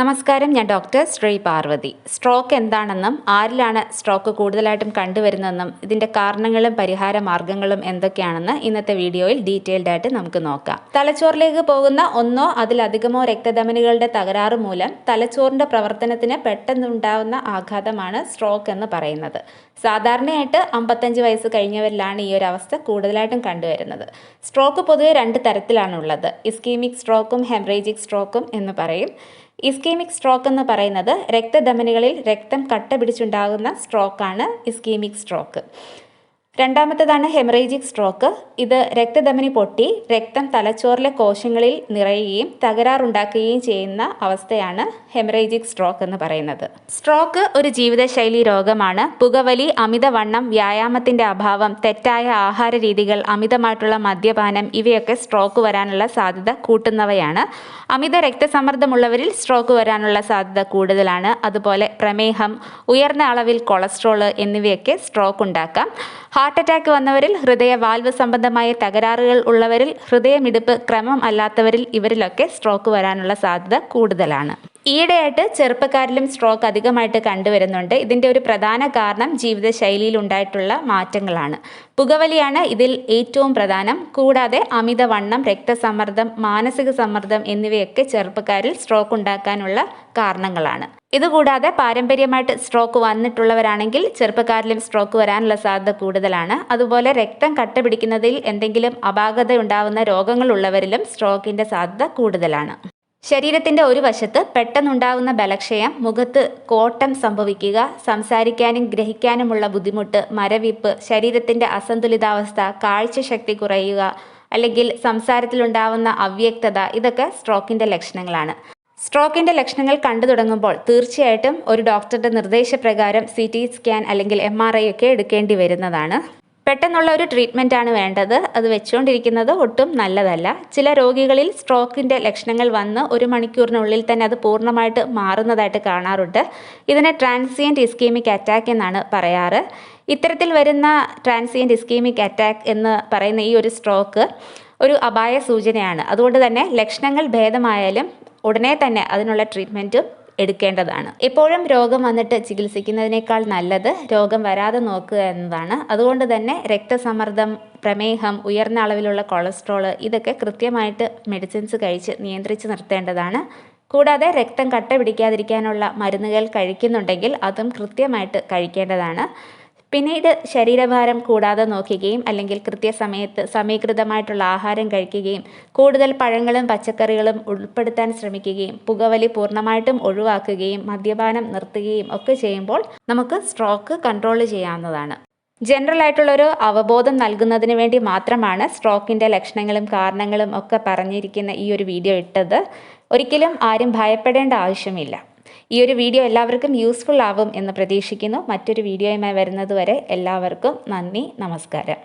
നമസ്കാരം ഞാൻ doctor Shri Parvathi. Stroke എന്താണെന്നും ആരിലാണ് സ്ട്രോക്ക് കൂടുതലായിട്ടും കണ്ടുവരുന്നതെന്നും ഇതിന്റെ കാരണങ്ങളും പരിഹാര മാർഗങ്ങളും എന്തൊക്കെയാണെന്ന് ഇന്നത്തെ വീഡിയോയിൽ ഡീറ്റെയിൽഡ് ആയിട്ട് നമുക്ക് നോക്കാം. തലച്ചോറിലേക്ക് പോകുന്ന ഒന്നോ അതിലധികമോ രക്തധമനികളുടെ തകരാറ് മൂലം തലച്ചോറിന്റെ പ്രവർത്തനത്തിന് പെട്ടെന്നുണ്ടാവുന്ന ആഘാതമാണ് സ്ട്രോക്ക് എന്ന് പറയുന്നത്. സാധാരണയായിട്ട് അമ്പത്തഞ്ച് വയസ്സ് കഴിഞ്ഞവരിലാണ് ഈ ഒരു അവസ്ഥ കൂടുതലായിട്ടും കണ്ടുവരുന്നത്. സ്ട്രോക്ക് പൊതുവെ രണ്ട് തരത്തിലാണുള്ളത്. ഇസ്കീമിക് സ്ട്രോക്കും ഹെമറേജിക് സ്ട്രോക്കും എന്ന് പറയും. ഇസ്കീമിക് സ്ട്രോക്ക് എന്ന് പറയുന്നത് രക്തധമനികളിൽ രക്തം കട്ട പിടിച്ചുണ്ടാകുന്ന സ്ട്രോക്കാണ് ഇസ്കീമിക് സ്ട്രോക്ക്. രണ്ടാമത്തേതാണ് ഹെമറേജിക് സ്ട്രോക്ക്. ഇത് രക്തധമനി പൊട്ടി രക്തം തലച്ചോറിലെ കോശങ്ങളിൽ നിറയുകയും തകരാറുണ്ടാക്കുകയും ചെയ്യുന്ന അവസ്ഥയാണ് ഹെമറേജിക് സ്ട്രോക്ക് എന്ന് പറയുന്നത്. സ്ട്രോക്ക് ഒരു ജീവിതശൈലി രോഗമാണ്. പുകവലി അമിതവണ്ണം വ്യായാമത്തിന്റെ അഭാവം തെറ്റായ ആഹാര രീതികൾ അമിതമായിട്ടുള്ള മദ്യപാനം ഇവയൊക്കെ സ്ട്രോക്ക് വരാനുള്ള സാധ്യത കൂട്ടുന്നവയാണ്. അമിത രക്തസമ്മർദ്ദമുള്ളവരിൽ സ്ട്രോക്ക് വരാനുള്ള സാധ്യത കൂടുതലാണ്. അതുപോലെ പ്രമേഹം ഉയർന്ന അളവിൽ കൊളസ്ട്രോൾ എന്നിവയൊക്കെ സ്ട്രോക്ക് ഉണ്ടാക്കാം. ഹാർട്ട് അറ്റാക്ക് വന്നവരിൽ ഹൃദയ വാൽവ് സംബന്ധമായ തകരാറുകൾ ഉള്ളവരിൽ ഹൃദയമിടിപ്പ് ക്രമം അല്ലാത്തവരിൽ ഇവരിലൊക്കെ സ്ട്രോക്ക് വരാനുള്ള സാധ്യത കൂടുതലാണ്. ഈയിടെയായിട്ട് ചെറുപ്പക്കാരിലും സ്ട്രോക്ക് അധികമായിട്ട് കണ്ടുവരുന്നുണ്ട്. ഇതിന്റെ ഒരു പ്രധാന കാരണം ജീവിതശൈലിയിൽ ഉണ്ടായിട്ടുള്ള മാറ്റങ്ങളാണ്. പുകവലിയാണ് ഇതിൽ ഏറ്റവും പ്രധാനം. കൂടാതെ അമിതവണ്ണം രക്തസമ്മർദ്ദം മാനസിക സമ്മർദ്ദം എന്നിവയൊക്കെ ചെറുപ്പക്കാരിൽ സ്ട്രോക്ക് ഉണ്ടാക്കാനുള്ള കാരണങ്ങളാണ്. ഇതുകൂടാതെ പാരമ്പര്യമായിട്ട് സ്ട്രോക്ക് വന്നിട്ടുള്ളവരാണെങ്കിൽ ചെറുപ്പക്കാരിലും സ്ട്രോക്ക് വരാനുള്ള സാധ്യത കൂടുതലാണ്. അതുപോലെ രക്തം കട്ട പിടിക്കുന്നതിൽ എന്തെങ്കിലും അപാകത ഉണ്ടാവുന്ന രോഗങ്ങളുള്ളവരിലും സ്ട്രോക്കിന്റെ സാധ്യത കൂടുതലാണ്. ശരീരത്തിന്റെ ഒരു വശത്ത് പെട്ടെന്നുണ്ടാകുന്ന ബലക്ഷയം മുഖത്ത് കോട്ടം സംഭവിക്കുക സംസാരിക്കാനും ഗ്രഹിക്കാനുമുള്ള ബുദ്ധിമുട്ട് മരവിപ്പ് ശരീരത്തിന്റെ അസന്തുലിതാവസ്ഥ കാഴ്ചശക്തി കുറയുക അല്ലെങ്കിൽ സംസാരത്തിലുണ്ടാവുന്ന അവ്യക്തത ഇതൊക്കെ സ്ട്രോക്കിന്റെ ലക്ഷണങ്ങളാണ്. സ്ട്രോക്കിന്റെ ലക്ഷണങ്ങൾ കണ്ടു തുടങ്ങുമ്പോൾ തീർച്ചയായിട്ടും ഒരു ഡോക്ടറുടെ നിർദ്ദേശപ്രകാരം സി ടി സ്കാൻ അല്ലെങ്കിൽ എം ആർ ഐ ഒക്കെ എടുക്കേണ്ടി വരുന്നതാണ്. പെട്ടെന്നുള്ള ഒരു ട്രീറ്റ്മെന്റ് ആണ് വേണ്ടത്. അത് വെച്ചുകൊണ്ടിരിക്കുന്നത് ഒട്ടും നല്ലതല്ല. ചില രോഗികളിൽ സ്ട്രോക്കിന്റെ ലക്ഷണങ്ങൾ വന്ന് ഒരു മണിക്കൂറിനുള്ളിൽ തന്നെ അത് പൂർണമായിട്ട് മാറുന്നതായിട്ട് കാണാറുണ്ട്. ഇതിനെ ട്രാൻസിയന്റ് ഇസ്കീമിക് അറ്റാക്ക് എന്നാണ് പറയാറ്. ഇത്തരത്തിൽ വരുന്ന ട്രാൻസിയന്റ് ഇസ്കീമിക് അറ്റാക്ക് എന്ന് പറയുന്ന ഈ ഒരു സ്ട്രോക്ക് ഒരു അപായ സൂചനയാണ്. അതുകൊണ്ട് തന്നെ ലക്ഷണങ്ങൾ ഭേദമായാലും ഉടനെ തന്നെ അതിനുള്ള ട്രീറ്റ്മെന്റും എടുക്കേണ്ടതാണ്. എപ്പോഴും രോഗം വന്നിട്ട് ചികിത്സിക്കുന്നതിനേക്കാൾ നല്ലത് രോഗം വരാതെ നോക്കുക എന്നതാണ്. അതുകൊണ്ട് തന്നെ രക്തസമ്മർദ്ദം പ്രമേഹം ഉയർന്ന അളവിലുള്ള കൊളസ്ട്രോൾ ഇതൊക്കെ കൃത്യമായിട്ട് മെഡിസിൻസ് കഴിച്ച് നിയന്ത്രിച്ച് നിർത്തേണ്ടതാണ്. കൂടാതെ രക്തം കട്ട പിടിക്കാതിരിക്കാനുള്ള മരുന്നുകൾ കഴിക്കുന്നുണ്ടെങ്കിൽ അതും കൃത്യമായിട്ട് കഴിക്കേണ്ടതാണ്. പിന്നീട് ശരീരഭാരം കൂടാതെ നോക്കുകയും അല്ലെങ്കിൽ കൃത്യസമയത്ത് സമീകൃതമായിട്ടുള്ള ആഹാരം കഴിക്കുകയും കൂടുതൽ പഴങ്ങളും പച്ചക്കറികളും ഉൾപ്പെടുത്താൻ ശ്രമിക്കുകയും പുകവലി പൂർണമായിട്ടും ഒഴിവാക്കുകയും മദ്യപാനം നിർത്തുകയും ഒക്കെ ചെയ്യുമ്പോൾ നമുക്ക് സ്ട്രോക്ക് കൺട്രോൾ ചെയ്യാവുന്നതാണ്. ജനറൽ ആയിട്ടുള്ളൊരു അവബോധം നൽകുന്നതിന് വേണ്ടി മാത്രമാണ് സ്ട്രോക്കിന്റെ ലക്ഷണങ്ങളും കാരണങ്ങളും ഒക്കെ പറഞ്ഞിരിക്കുന്ന ഈ ഒരു വീഡിയോ ഇട്ടത്. ഒരിക്കലും ആരും ഭയപ്പെടേണ്ട ആവശ്യമില്ല. ഈ ഒരു വീഡിയോ എല്ലാവർക്കും യൂസ്ഫുൾ ആവും എന്ന് പ്രതീക്ഷിക്കുന്നു. മറ്റൊരു വീഡിയോയുമായി വരുന്നതുവരെ എല്ലാവർക്കും നന്ദി നമസ്കാരം.